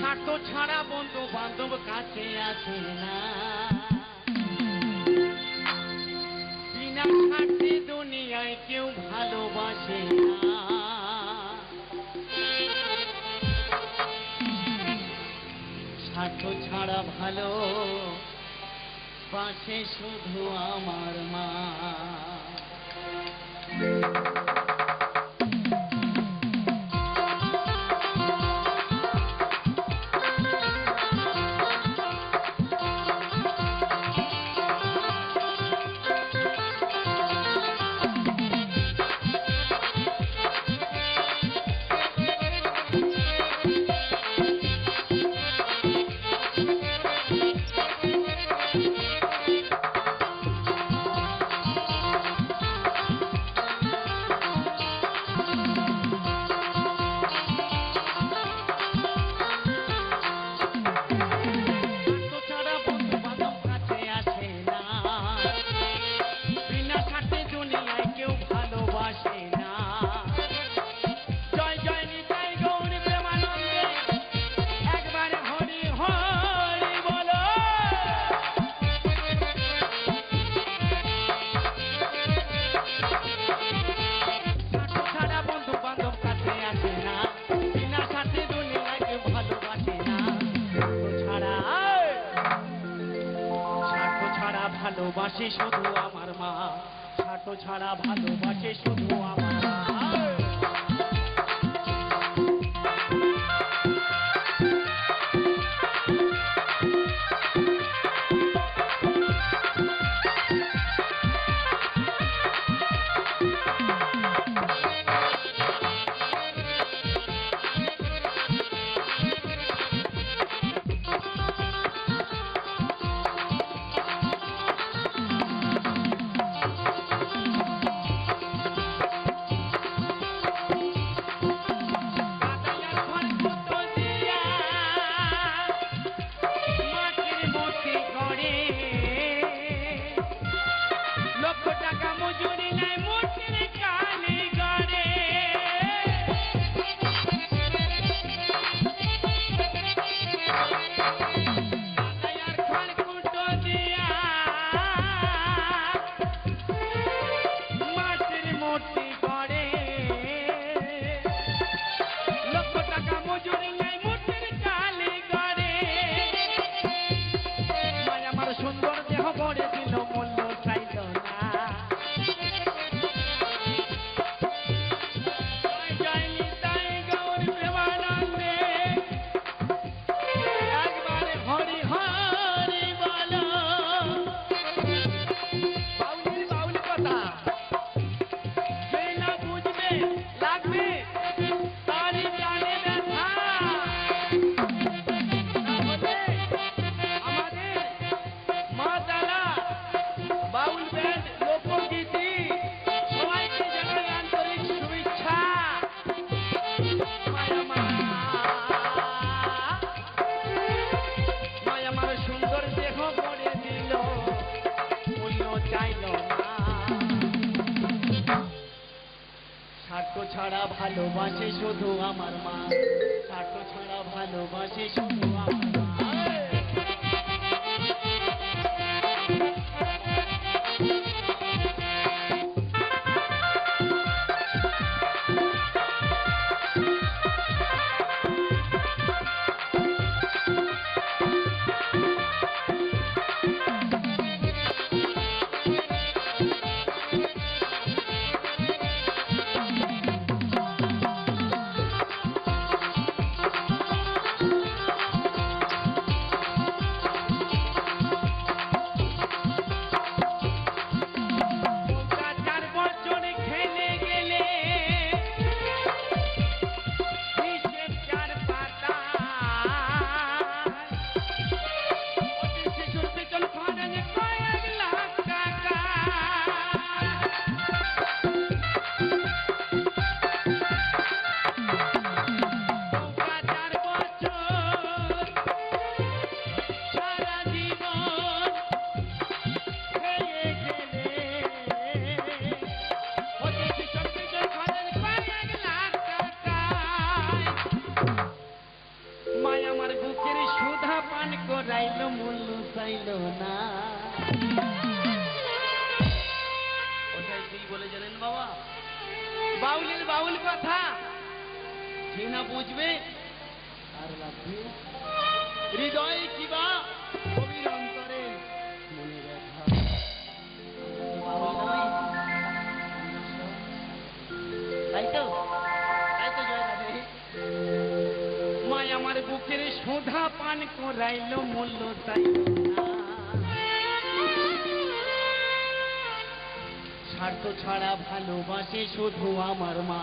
স্বার্থ ছাড়া বন্ধু বান্ধব কাছে আছে না। বিনা স্বার্থে দুনিয়ায় কেউ ভালোবাসে না। স্বার্থ ছাড়া ভালো পাশে শুধু আমার মা। ভালোবাসে শুধু আমার মা। ছাটো ছাড়া ভালোবাসে শুধু আমার লক্ষ টাকা মজুরি নাই মুশকিল ছাড়া ভালোবাসে শুধু আমার মা। ছাড়া ভালোবাসে শুধু আমার পারিল না ওটাই তুই বলে বাবা? বাউলের বাউল কথা। যে না বুঝবে আর লাগবে। হৃদয় বুকের সোধা পান করাইল মূল্য তাই। স্বার্থ ছাড়া ভালোবাসে শুধু আমার মা।